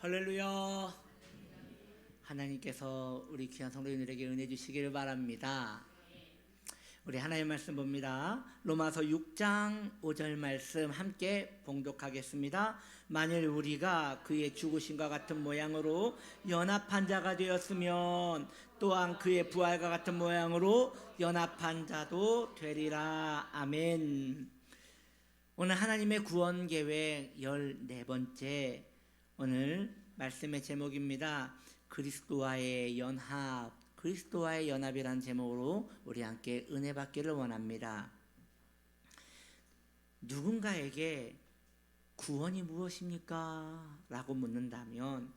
할렐루야. 하나님께서 우리 귀한 성도님들에게 은혜 주시기를 바랍니다. 우리 하나님 말씀 봅니다. 로마서 6장 5절 말씀 함께 봉독하겠습니다. 만일 우리가 그의 죽으심과 같은 모양으로 연합한 자가 되었으면 또한 그의 부활과 같은 모양으로 연합한 자도 되리라. 아멘. 오늘 하나님의 구원 계획 14번째 오늘 말씀의 제목입니다. 그리스도와의 연합, 그리스도와의 연합이라는 제목으로 우리 함께 은혜 받기를 원합니다. 누군가에게 구원이 무엇입니까? 라고 묻는다면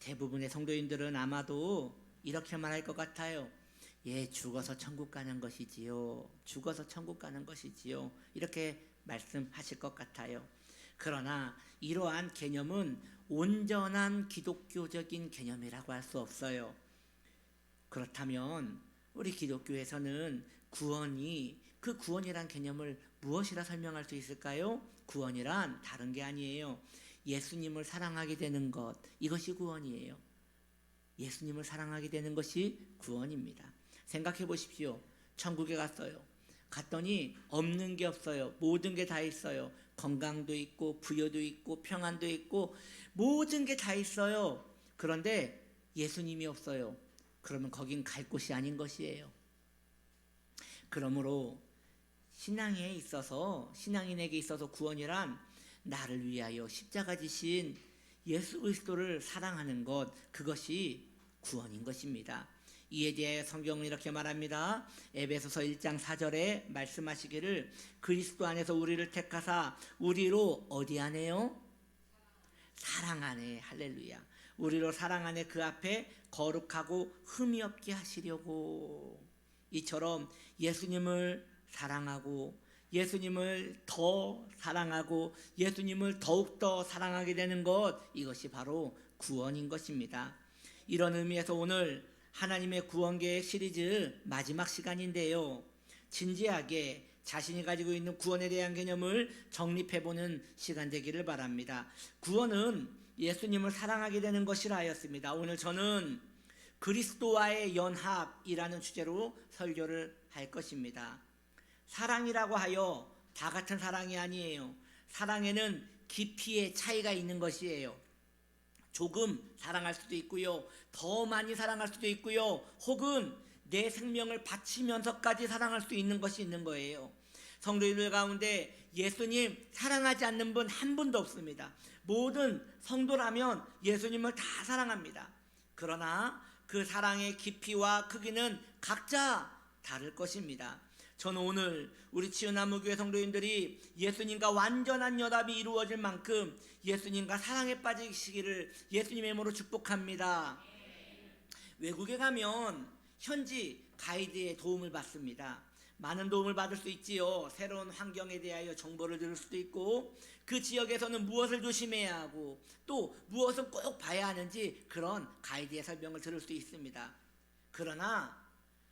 대부분의 성도인들은 아마도 이렇게 말할 것 같아요. 예, 죽어서 천국 가는 것이지요. 죽어서 천국 가는 것이지요. 이렇게 말씀하실 것 같아요. 그러나 이러한 개념은 온전한 기독교적인 개념이라고 할 수 없어요. 그렇다면 우리 기독교에서는 구원이 그 구원이란 개념을 무엇이라 설명할 수 있을까요? 구원이란 다른 게 아니에요. 예수님을 사랑하게 되는 것 이것이 구원이에요. 예수님을 사랑하게 되는 것이 구원입니다. 생각해 보십시오. 천국에 갔어요. 갔더니 없는 게 없어요. 모든 게 다 있어요. 건강도 있고 부여도 있고 평안도 있고 모든 게 다 있어요. 그런데 예수님이 없어요. 그러면 거긴 갈 곳이 아닌 것이에요. 그러므로 신앙에 있어서 신앙인에게 있어서 구원이란 나를 위하여 십자가 지신 예수 그리스도를 사랑하는 것 그것이 구원인 것입니다. 이에 대해 성경은 이렇게 말합니다. 에베소서 1장 4절에 말씀하시기를 그리스도 안에서 우리를 택하사 우리로 어디 안에요? 사랑 안에 할렐루야. 우리로 사랑 안에 그 앞에 거룩하고 흠이 없게 하시려고 이처럼 예수님을 사랑하고 예수님을 더 사랑하고 예수님을 더욱더 사랑하게 되는 것 이것이 바로 구원인 것입니다. 이런 의미에서 오늘 하나님의 구원 계획 시리즈 마지막 시간인데요. 진지하게 자신이 가지고 있는 구원에 대한 개념을 정립해 보는 시간 되기를 바랍니다. 구원은 예수님을 사랑하게 되는 것이라 하였습니다. 오늘 저는 그리스도와의 연합이라는 주제로 설교를 할 것입니다. 사랑이라고 하여 다 같은 사랑이 아니에요. 사랑에는 깊이의 차이가 있는 것이에요. 조금 사랑할 수도 있고요. 더 많이 사랑할 수도 있고요. 혹은 내 생명을 바치면서까지 사랑할 수 있는 것이 있는 거예요. 성도님들 가운데 예수님 사랑하지 않는 분 한 분도 없습니다. 모든 성도라면 예수님을 다 사랑합니다. 그러나 그 사랑의 깊이와 크기는 각자 다를 것입니다. 저는 오늘 우리 치유나무교회 성도님들이 예수님과 완전한 연합이 이루어질 만큼 예수님과 사랑에 빠지시기를 예수님의 이름으로 축복합니다. 외국에 가면 현지 가이드의 도움을 받습니다. 많은 도움을 받을 수 있지요. 새로운 환경에 대하여 정보를 들을 수도 있고 그 지역에서는 무엇을 조심해야 하고 또 무엇을 꼭 봐야 하는지 그런 가이드의 설명을 들을 수 있습니다. 그러나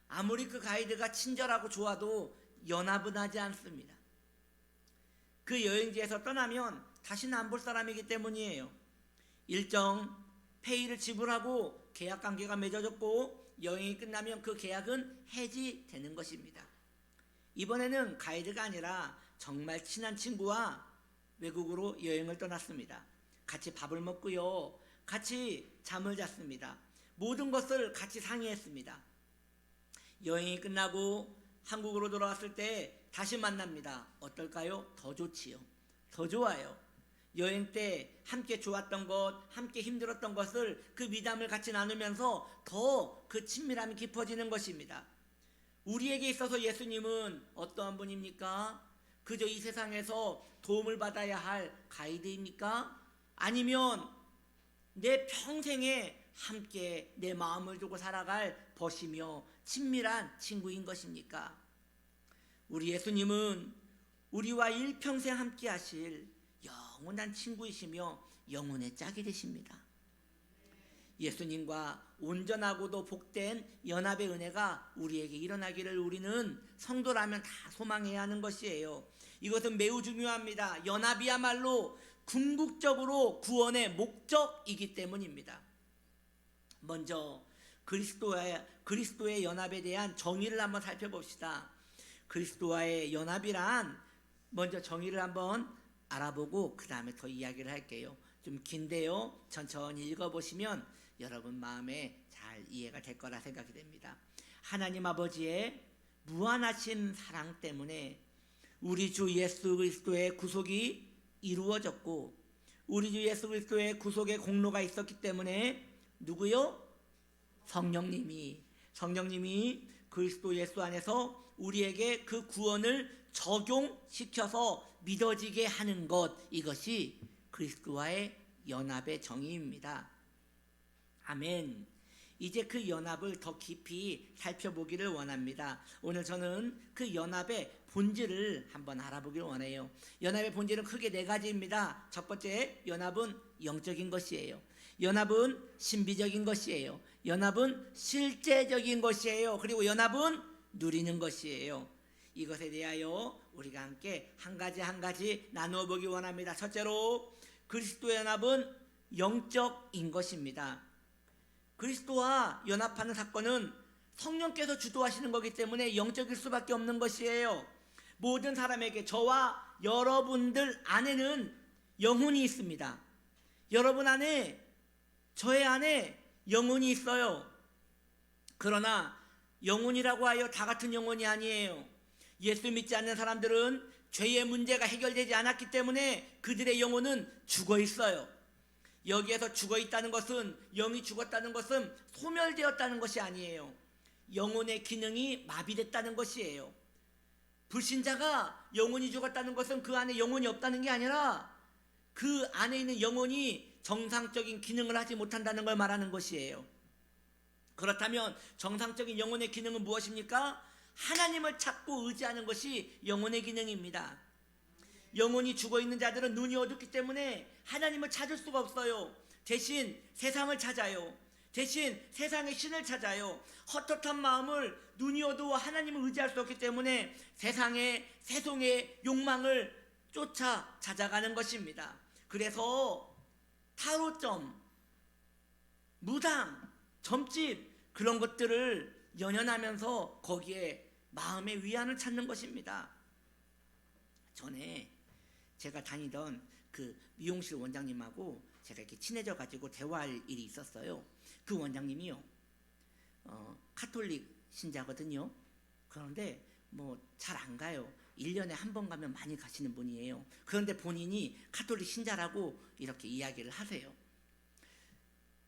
아무리 그 가이드가 친절하고 좋아도 연합은 하지 않습니다. 그 여행지에서 떠나면 다시는 안 볼 사람이기 때문이에요. 일정 페이를 지불하고 계약 관계가 맺어졌고 여행이 끝나면 그 계약은 해지되는 것입니다. 이번에는 가이드가 아니라 정말 친한 친구와 외국으로 여행을 떠났습니다. 같이 밥을 먹고요. 같이 잠을 잤습니다. 모든 것을 같이 상의했습니다. 여행이 끝나고 한국으로 돌아왔을 때 다시 만납니다. 어떨까요? 더 좋지요. 더 좋아요. 여행 때 함께 좋았던 것, 함께 힘들었던 것을 그 미담을 같이 나누면서 더 그 친밀함이 깊어지는 것입니다. 우리에게 있어서 예수님은 어떠한 분입니까? 그저 이 세상에서 도움을 받아야 할 가이드입니까? 아니면 내 평생에 함께 내 마음을 두고 살아갈 벗이며 친밀한 친구인 것입니까? 우리 예수님은 우리와 일평생 함께 하실 영원한 친구이시며 영혼의 짝이 되십니다. 예수님과 온전하고도 복된 연합의 은혜가 우리에게 일어나기를 우리는 성도라면 다 소망해야 하는 것이에요. 이것은 매우 중요합니다. 연합이야말로 궁극적으로 구원의 목적이기 때문입니다. 먼저 그리스도의 그리스도의 연합에 대한 정의를 한번 살펴봅시다. 그리스도와의 연합이란 먼저 정의를 한번 알아보고 그 다음에 더 이야기를 할게요. 좀 긴데요. 천천히 읽어보시면 여러분 마음에 잘 이해가 될 거라 생각이 됩니다. 하나님 아버지의 무한하신 사랑 때문에 우리 주 예수 그리스도의 구속이 이루어졌고 우리 주 예수 그리스도의 구속의 공로가 있었기 때문에 누구요? 성령님이 성령님이 그리스도 예수 안에서 우리에게 그 구원을 적용시켜서 믿어지게 하는 것 이것이 그리스도와의 연합의 정의입니다. 아멘. 이제 그 연합을 더 깊이 살펴보기를 원합니다. 오늘 저는 그 연합의 본질을 한번 알아보기를 원해요. 연합의 본질은 크게 네 가지입니다. 첫 번째, 연합은 영적인 것이에요. 연합은 신비적인 것이에요. 연합은 실제적인 것이에요. 그리고 연합은 누리는 것이에요. 이것에 대하여 우리가 함께 한 가지 한 가지 나누어 보기 원합니다. 첫째로 그리스도 연합은 영적인 것입니다. 그리스도와 연합하는 사건은 성령께서 주도하시는 거기 때문에 영적일 수밖에 없는 것이에요. 모든 사람에게 저와 여러분들 안에는 영혼이 있습니다. 여러분 안에 저의 안에 영혼이 있어요. 그러나 영혼이라고 하여 다 같은 영혼이 아니에요. 예수 믿지 않는 사람들은 죄의 문제가 해결되지 않았기 때문에 그들의 영혼은 죽어 있어요. 여기에서 죽어 있다는 것은 영이 죽었다는 것은 소멸되었다는 것이 아니에요. 영혼의 기능이 마비됐다는 것이에요. 불신자가 영혼이 죽었다는 것은 그 안에 영혼이 없다는 게 아니라 그 안에 있는 영혼이 정상적인 기능을 하지 못한다는 걸 말하는 것이에요. 그렇다면 정상적인 영혼의 기능은 무엇입니까? 하나님을 찾고 의지하는 것이 영혼의 기능입니다. 영혼이 죽어 있는 자들은 눈이 어둡기 때문에 하나님을 찾을 수가 없어요. 대신 세상을 찾아요. 대신 세상의 신을 찾아요. 헛헛한 마음을 눈이 어두워 하나님을 의지할 수 없기 때문에 세상의 세속의 욕망을 쫓아 찾아가는 것입니다. 그래서 타로점, 무당, 점집 그런 것들을 연연하면서 거기에 마음의 위안을 찾는 것입니다. 전에 제가 다니던 그 미용실 원장님하고 제가 이렇게 친해져 가지고 대화할 일이 있었어요. 그 원장님이요. 어, 카톨릭 신자거든요. 그런데 뭐 잘 안 가요. 1년에 한 번 가면 많이 가시는 분이에요. 그런데 본인이 카톨릭 신자라고 이렇게 이야기를 하세요.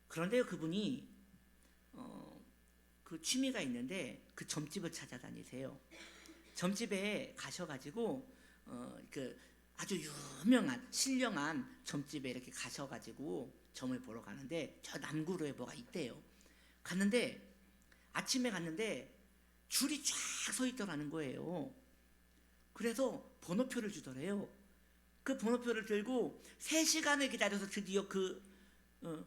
그런데 그분이 어, 그 취미가 있는데 그 점집을 찾아다니세요. 점집에 가셔가지고 어, 그 아주 유명한 신령한 점집에 이렇게 가셔가지고 점을 보러 가는데 저 남구로에 뭐가 있대요. 갔는데 아침에 갔는데 줄이 쫙 서 있더라는 거예요. 그래서 번호표를 주더래요. 그 번호표를 들고 3시간을 기다려서 드디어 그 어,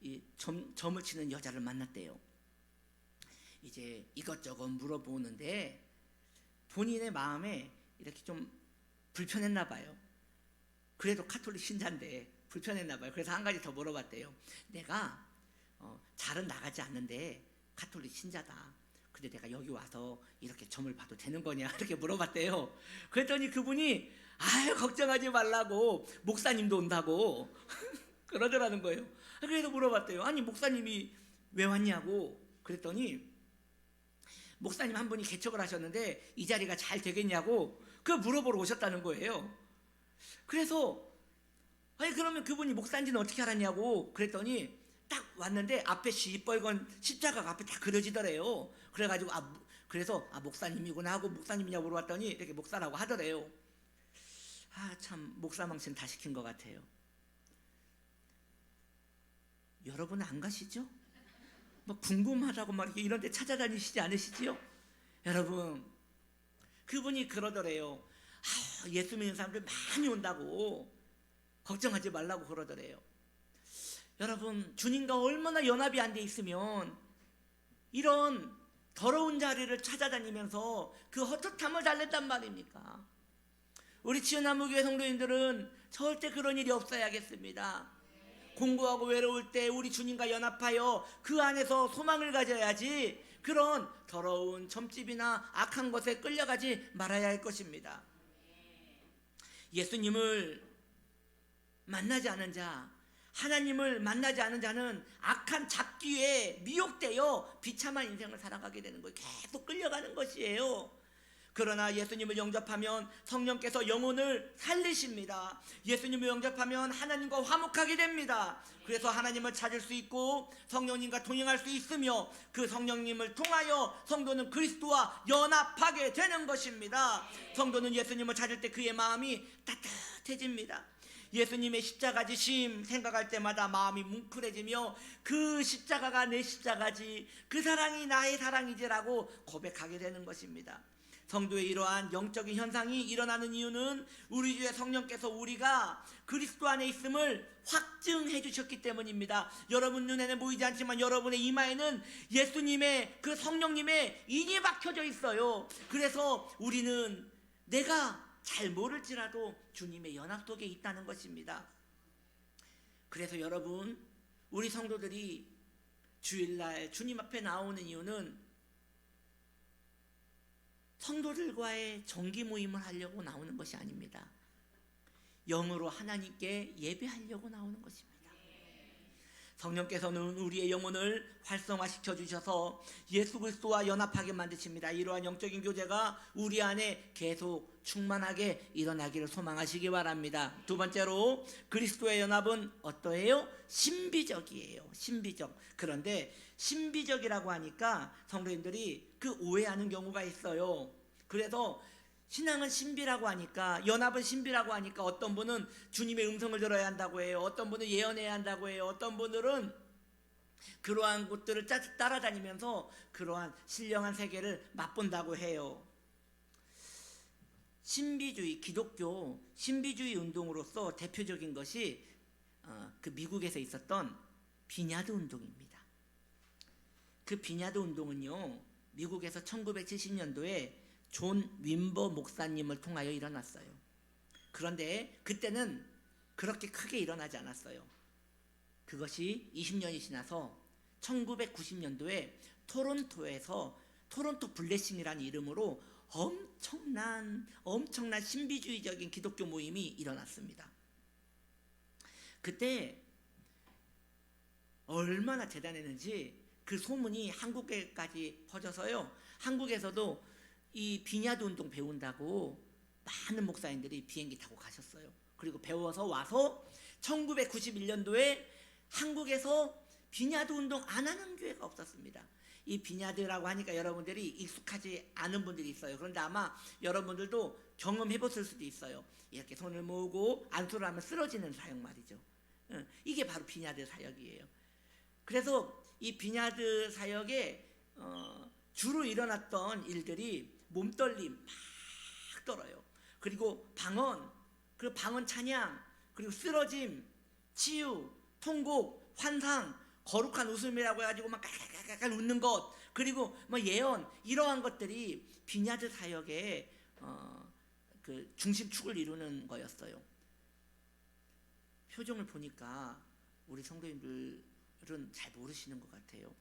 이 점, 점을 치는 여자를 만났대요. 이제 이것저것 물어보는데 본인의 마음에 이렇게 좀 불편했나 봐요. 그래도 카톨릭 신자인데 불편했나 봐요. 그래서 한 가지 더 물어봤대요. 내가 어, 잘은 나가지 않는데 카톨릭 신자다. 근데 내가 여기 와서 이렇게 점을 봐도 되는 거냐 이렇게 물어봤대요. 그랬더니 그분이 아유 걱정하지 말라고 목사님도 온다고 그러더라는 거예요. 그래서 물어봤대요. 아니 목사님이 왜 왔냐고 그랬더니 목사님 한 분이 개척을 하셨는데 이 자리가 잘 되겠냐고 그 물어보러 오셨다는 거예요. 그래서 아니 그러면 그분이 목사인지는 어떻게 알았냐고 그랬더니 딱 왔는데 앞에 시뻘건 십자가가 앞에 다 그려지더래요. 그래가지고 아 무- 그래서 아 목사님이구나 하고 목사님이냐고 물어봤더니 이렇게 목사라고 하더래요. 아 참 목사 망신 다 시킨 것 같아요. 여러분 안 가시죠? 뭐 궁금하다고 막 이런 데 찾아다니시지 않으시지요? 여러분 그분이 그러더래요. 아, 예수 믿는 사람들 많이 온다고 걱정하지 말라고 그러더래요. 여러분 주님과 얼마나 연합이 안 돼 있으면 이런 더러운 자리를 찾아다니면서 그 헛헛함을 달랬단 말입니까? 우리 지연나무교회 성도님들은 절대 그런 일이 없어야겠습니다. 공부하고 외로울 때 우리 주님과 연합하여 그 안에서 소망을 가져야지 그런 더러운 점집이나 악한 것에 끌려가지 말아야 할 것입니다. 예수님을 만나지 않은 자, 하나님을 만나지 않은 자는 악한 잡기에 미혹되어 비참한 인생을 살아가게 되는 거예요. 계속 끌려가는 것이에요. 그러나 예수님을 영접하면 성령께서 영혼을 살리십니다. 예수님을 영접하면 하나님과 화목하게 됩니다. 그래서 하나님을 찾을 수 있고 성령님과 동행할 수 있으며 그 성령님을 통하여 성도는 그리스도와 연합하게 되는 것입니다. 성도는 예수님을 찾을 때 그의 마음이 따뜻해집니다. 예수님의 십자가 지심 생각할 때마다 마음이 뭉클해지며 그 십자가가 내 십자가지 그 사랑이 나의 사랑이지라고 고백하게 되는 것입니다. 성도의 이러한 영적인 현상이 일어나는 이유는 우리 주의 성령께서 우리가 그리스도 안에 있음을 확증해 주셨기 때문입니다. 여러분 눈에는 보이지 않지만 여러분의 이마에는 예수님의 그 성령님의 인이 박혀져 있어요. 그래서 우리는 내가 잘 모를지라도 주님의 연합 속에 있다는 것입니다. 그래서 여러분 우리 성도들이 주일날 주님 앞에 나오는 이유는 성도들과의 정기 모임을 하려고 나오는 것이 아닙니다. 영으로 하나님께 예배하려고 나오는 것입니다. 성령께서는 우리의 영혼을 활성화시켜 주셔서 예수 그리스도와 연합하게 만드십니다. 이러한 영적인 교제가 우리 안에 계속 충만하게 일어나기를 소망하시기 바랍니다. 두 번째로 그리스도의 연합은 어떠해요? 신비적이에요. 신비적. 그런데 신비적이라고 하니까 성도님들이 그 오해하는 경우가 있어요. 그래서 신앙은 신비라고 하니까 연합은 신비라고 하니까 어떤 분은 주님의 음성을 들어야 한다고 해요. 어떤 분은 예언해야 한다고 해요. 어떤 분들은 그러한 곳들을 짜- 따라다니면서 그러한 신령한 세계를 맛본다고 해요. 신비주의 기독교 신비주의 운동으로서 대표적인 것이 어, 그 미국에서 있었던 비냐드 운동입니다. 그 비냐드 운동은요 미국에서 1970년도에 존 윈버 목사님을 통하여 일어났어요. 그런데 그때는 그렇게 크게 일어나지 않았어요. 그것이 20년이 지나서 1990년도에 토론토에서 토론토 블레싱이라는 이름으로 엄청난 엄청난 신비주의적인 기독교 모임이 일어났습니다. 그때 얼마나 대단했는지 그 소문이 한국에까지 퍼져서요. 한국에서도 이 비냐드 운동 배운다고 많은 목사님들이 비행기 타고 가셨어요. 그리고 배워서 와서 1991년도에 한국에서 비냐드 운동 안 하는 교회가 없었습니다. 이 비냐드라고 하니까 여러분들이 익숙하지 않은 분들이 있어요. 그런데 아마 여러분들도 경험해 보실 수도 있어요. 이렇게 손을 모으고 안수를 하면 쓰러지는 사역 말이죠. 응, 이게 바로 비냐드 사역이에요. 그래서 이 비냐드 사역에 어, 주로 일어났던 일들이 몸떨림 막 떨어요. 그리고 방언, 그 방언 찬양, 그리고 쓰러짐, 치유, 통곡, 환상, 거룩한 웃음이라고 해가지고 막 깔깔깔깔 웃는 것, 그리고 뭐 예언 이러한 것들이 비냐드 사역의 어, 그 중심축을 이루는 거였어요. 표정을 보니까 우리 성도님들은 잘 모르시는 것 같아요.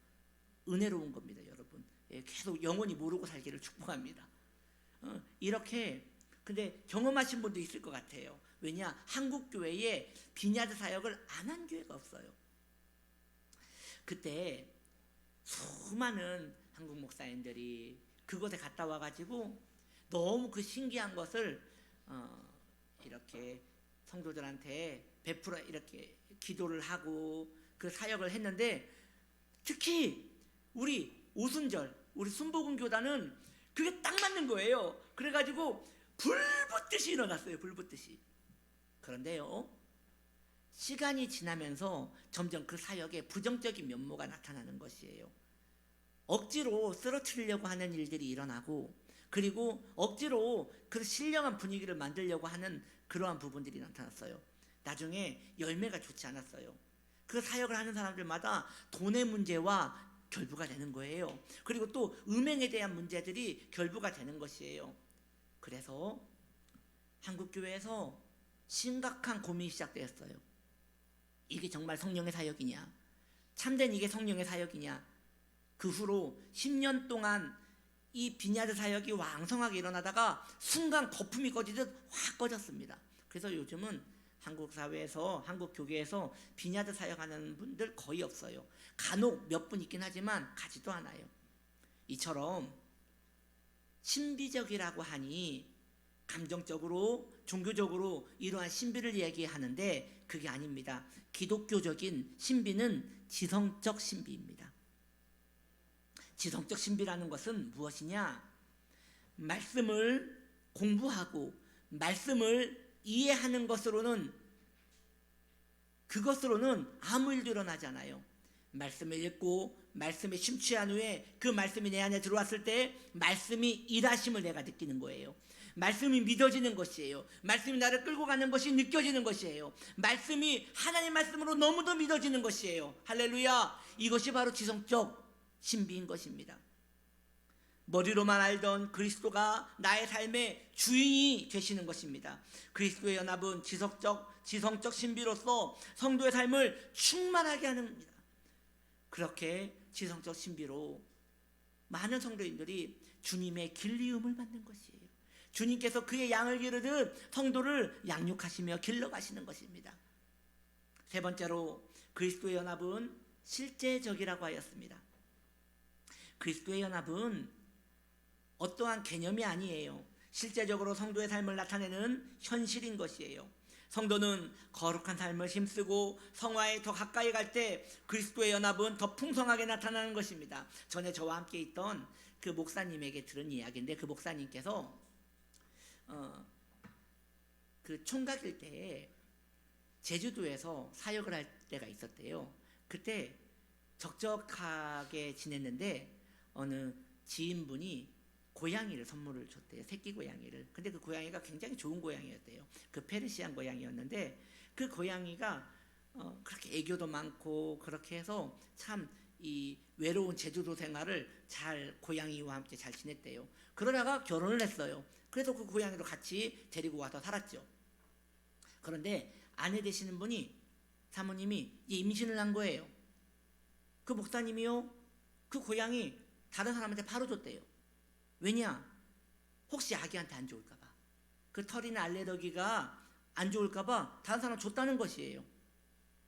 은혜로운 겁니다, 여러분. 예, 계속 영원히 모르고 살기를 축복합니다. 어, 이렇게 근데 경험하신 분도 있을 것 같아요. 왜냐 한국 교회에 비냐드 사역을 안 한 교회가 없어요. 그때 수많은 한국 목사님들이 그곳에 갔다 와가지고 너무 그 신기한 것을 어, 이렇게 성도들한테 베풀어 이렇게 기도를 하고 그 사역을 했는데 특히 우리 오순절 우리 순복음 교단은 그게 딱 맞는 거예요. 그래가지고 불 붙듯이 일어났어요. 불 붙듯이. 그런데요. 시간이 지나면서 점점 그 사역에 부정적인 면모가 나타나는 것이에요. 억지로 쓰러뜨리려고 하는 일들이 일어나고 그리고 억지로 그 신령한 분위기를 만들려고 하는 그러한 부분들이 나타났어요. 나중에 열매가 좋지 않았어요. 그 사역을 하는 사람들마다 돈의 문제와 결부가 되는 거예요. 그리고 또 음행에 대한 문제들이 결부가 되는 것이에요. 그래서 한국 교회에서 심각한 고민이 시작되었어요. 이게 정말 성령의 사역이냐? 참된 이게 성령의 사역이냐? 그 후로 10년 동안 이 비냐드 사역이 왕성하게 일어나다가 순간 거품이 꺼지듯 확 꺼졌습니다. 그래서 요즘은 한국 사회에서 한국 교계에서 비냐드 사역하는 분들 거의 없어요. 간혹 몇 분 있긴 하지만 가지도 않아요. 이처럼 신비적이라고 하니 감정적으로 종교적으로 이러한 신비를 얘기하는데 그게 아닙니다. 기독교적인 신비는 지성적 신비입니다. 지성적 신비라는 것은 무엇이냐? 말씀을 공부하고 말씀을 이해하는 것으로는 그것으로는 아무 일도 일어나지 않아요. 말씀을 읽고 말씀에 심취한 후에 그 말씀이 내 안에 들어왔을 때 말씀이 일하심을 내가 느끼는 거예요. 말씀이 믿어지는 것이에요. 말씀이 나를 끌고 가는 것이 느껴지는 것이에요. 말씀이 하나님 말씀으로 너무도 믿어지는 것이에요. 할렐루야. 이것이 바로 지성적 신비인 것입니다. 머리로만 알던 그리스도가 나의 삶의 주인이 되시는 것입니다. 그리스도의 연합은 지속적, 지성적 신비로서 성도의 삶을 충만하게 하는 그렇게 지성적 신비로 많은 성도인들이 주님의 길리움을 받는 것이에요. 주님께서 그의 양을 기르듯 성도를 양육하시며 길러가시는 것입니다. 세 번째로 그리스도의 연합은 실제적이라고 하였습니다. 그리스도의 연합은 어떠한 개념이 아니에요. 실제적으로 성도의 삶을 나타내는 현실인 것이에요. 성도는 거룩한 삶을 힘쓰고 성화에 더 가까이 갈 때 그리스도의 연합은 더 풍성하게 나타나는 것입니다. 전에 저와 함께 있던 그 목사님에게 들은 이야기인데 그 목사님께서 어, 그 총각일 때 제주도에서 사역을 할 때가 있었대요. 그때 적적하게 지냈는데 어느 지인분이 고양이를 선물을 줬대요. 새끼 고양이를. 근데 그 고양이가 굉장히 좋은 고양이였대요. 그 페르시안 고양이였는데 그 고양이가 어, 그렇게 애교도 많고 그렇게 해서 참 이 외로운 제주도 생활을 잘 고양이와 함께 잘 지냈대요. 그러다가 결혼을 했어요. 그래서 그 고양이를 같이 데리고 와서 살았죠. 그런데 아내 되시는 분이 사모님이 임신을 한 거예요. 그 목사님이요. 그 고양이 다른 사람한테 바로 줬대요. 왜냐? 혹시 아기한테 안 좋을까봐. 그 털이나 알레르기가 안 좋을까봐 다른 사람 줬다는 것이에요.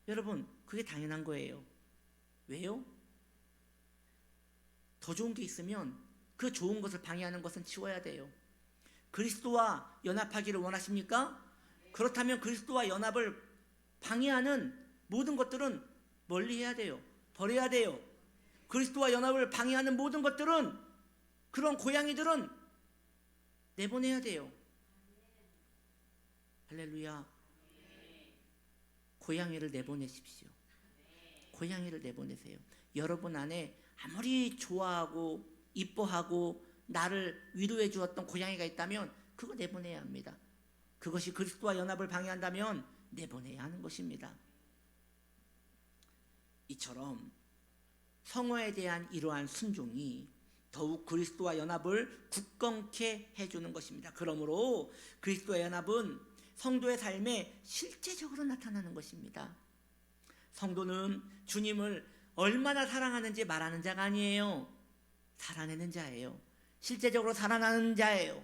여러분, 그게 당연한 거예요. 왜요? 더 좋은 게 있으면 그 좋은 것을 방해하는 것은 치워야 돼요. 그리스도와 연합하기를 원하십니까? 그렇다면 그리스도와 연합을 방해하는 모든 것들은 멀리 해야 돼요. 버려야 돼요. 그리스도와 연합을 방해하는 모든 것들은 그런 고양이들은 내보내야 돼요. 할렐루야. 고양이를 내보내십시오. 고양이를 내보내세요. 여러분 안에 아무리 좋아하고 이뻐하고 나를 위로해 주었던 고양이가 있다면 그거 내보내야 합니다. 그것이 그리스도와 연합을 방해한다면 내보내야 하는 것입니다. 이처럼 성화에 대한 이러한 순종이 더욱 그리스도와 연합을 굳건케 해주는 것입니다. 그러므로 그리스도의 연합은 성도의 삶에 실제적으로 나타나는 것입니다. 성도는 주님을 얼마나 사랑하는지 말하는 자가 아니에요. 살아내는 자예요. 실제적으로 살아나는 자예요.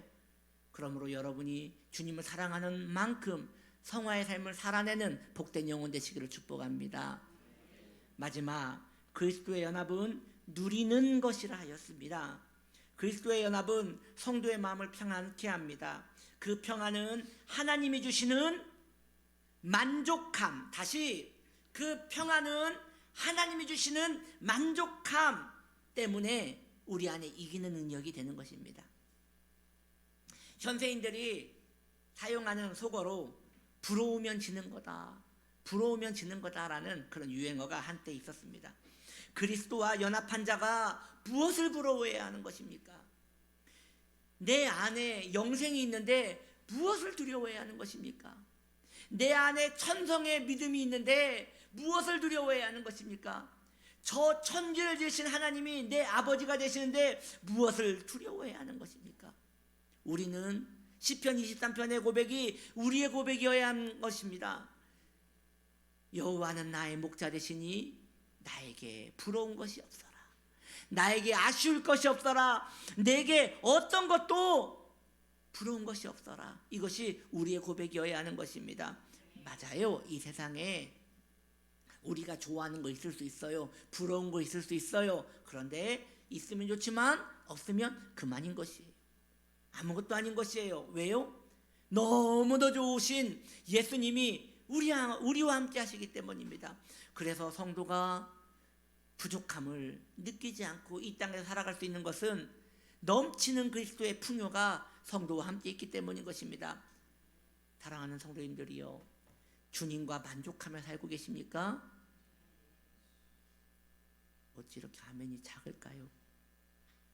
그러므로 여러분이 주님을 사랑하는 만큼 성화의 삶을 살아내는 복된 영혼 되시기를 축복합니다. 마지막 그리스도의 연합은 누리는 것이라 하였습니다. 그리스도의 연합은 성도의 마음을 평안케 합니다. 그 평안은 하나님이 주시는 만족함. 다시 그 평안은 하나님이 주시는 만족함 때문에 우리 안에 이기는 능력이 되는 것입니다. 현세인들이 사용하는 속어로 부러우면 지는 거다. 부러우면 지는 거다라는 그런 유행어가 한때 있었습니다. 그리스도와 연합한 자가 무엇을 부러워해야 하는 것입니까? 내 안에 영생이 있는데 무엇을 두려워해야 하는 것입니까? 내 안에 천성의 믿음이 있는데 무엇을 두려워해야 하는 것입니까? 저 천지를 지으신 하나님이 내 아버지가 되시는데 무엇을 두려워해야 하는 것입니까? 우리는 시편 23편의 고백이 우리의 고백이어야 하는 것입니다. 여호와는 나의 목자 되시니 나에게 부러운 것이 없어라. 나에게 아쉬울 것이 없어라. 내게 어떤 것도 부러운 것이 없어라. 이것이 우리의 고백이어야 하는 것입니다. 맞아요. 이 세상에 우리가 좋아하는 거 있을 수 있어요. 부러운 거 있을 수 있어요. 그런데 있으면 좋지만 없으면 그만인 것이에요. 아무것도 아닌 것이에요. 왜요? 너무도 좋으신 예수님이 우리, 우리와 함께 하시기 때문입니다. 그래서 성도가 부족함을 느끼지 않고 이 땅에서 살아갈 수 있는 것은 넘치는 그리스도의 풍요가 성도와 함께 있기 때문인 것입니다. 사랑하는 성도님들이요. 주님과 만족하며 살고 계십니까? 어찌 이렇게 아멘이 작을까요?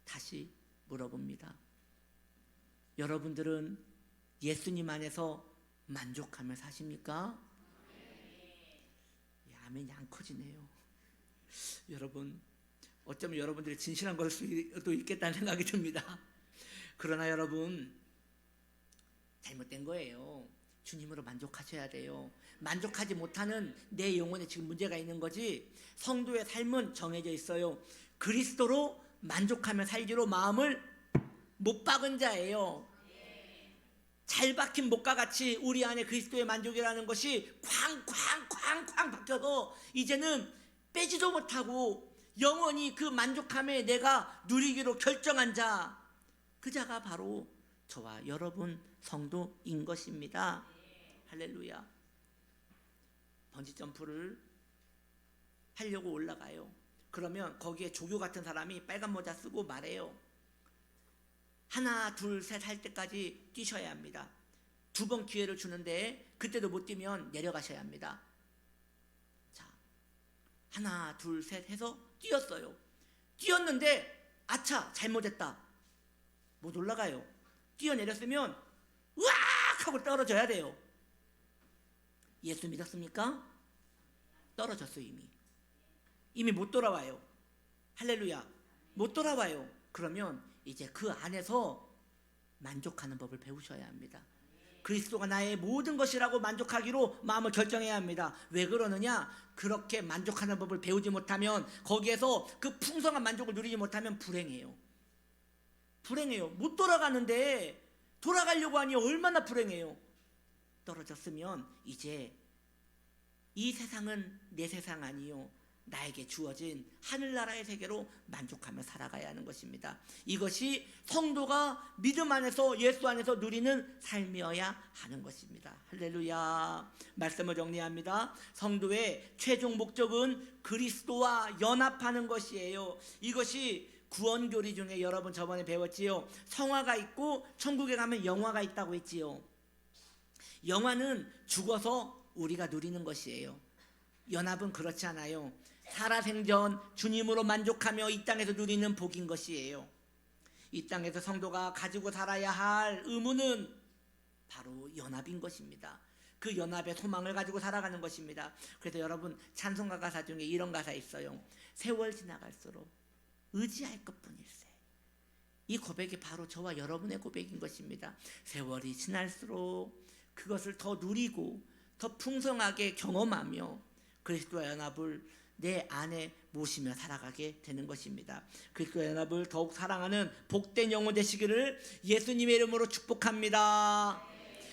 다시 물어봅니다. 여러분들은 예수님 안에서 만족하며 사십니까? 이 아멘이 안 커지네요. 여러분, 어쩌면 여러분들이 진실한 걸 수도 있겠다는 생각이 듭니다. 그러나 여러분, 잘못된 거예요. 주님으로 만족하셔야 돼요. 만족하지 못하는 내 영혼에 지금 문제가 있는 거지. 성도의 삶은 정해져 있어요. 그리스도로 만족하며 살기로 마음을 못 박은 자예요. 잘 박힌 목과 같이 우리 안에 그리스도의 만족이라는 것이 쾅쾅쾅쾅 박혀서 이제는 빼지도 못하고 영원히 그 만족함에 내가 누리기로 결정한 자, 그 자가 바로 저와 여러분 성도인 것입니다. 할렐루야. 번지 점프를 하려고 올라가요. 그러면 거기에 조교 같은 사람이 빨간 모자 쓰고 말해요. 하나, 둘, 셋 할 때까지 뛰셔야 합니다. 두 번 기회를 주는데 그때도 못 뛰면 내려가셔야 합니다. 자, 하나, 둘, 셋 해서 뛰었어요. 뛰었는데 아차 잘못했다. 못 올라가요. 뛰어내렸으면 으악 하고 떨어져야 돼요. 예수 믿었습니까? 떨어졌어요 이미. 이미 못 돌아와요. 할렐루야. 못 돌아와요. 그러면 이제 그 안에서 만족하는 법을 배우셔야 합니다. 그리스도가 나의 모든 것이라고 만족하기로 마음을 결정해야 합니다. 왜 그러느냐? 그렇게 만족하는 법을 배우지 못하면 거기에서 그 풍성한 만족을 누리지 못하면 불행해요. 불행해요. 못 돌아가는데 돌아가려고 하니 얼마나 불행해요. 떨어졌으면 이제 이 세상은 내 세상 아니요. 나에게 주어진 하늘나라의 세계로 만족하며 살아가야 하는 것입니다. 이것이 성도가 믿음 안에서 예수 안에서 누리는 삶이어야 하는 것입니다. 할렐루야. 말씀을 정리합니다. 성도의 최종 목적은 그리스도와 연합하는 것이에요. 이것이 구원 교리 중에 여러분 저번에 배웠지요. 성화가 있고 천국에 가면 영화가 있다고 했지요. 영화는 죽어서 우리가 누리는 것이에요. 연합은 그렇지 않아요. 살아생전 주님으로 만족하며 이 땅에서 누리는 복인 것이에요. 이 땅에서 성도가 가지고 살아야 할 의무는 바로 연합인 것입니다. 그 연합의 소망을 가지고 살아가는 것입니다. 그래서 여러분 찬송가 가사 중에 이런 가사 있어요. 세월 지나갈수록 의지할 것뿐일세. 이 고백이 바로 저와 여러분의 고백인 것입니다. 세월이 지날수록 그것을 더 누리고 더 풍성하게 경험하며 그리스도와 연합을 내 안에 모시며 살아가게 되는 것입니다. 그리스도와 연합을 더욱 사랑하는 복된 영혼 되시기를 예수님의 이름으로 축복합니다.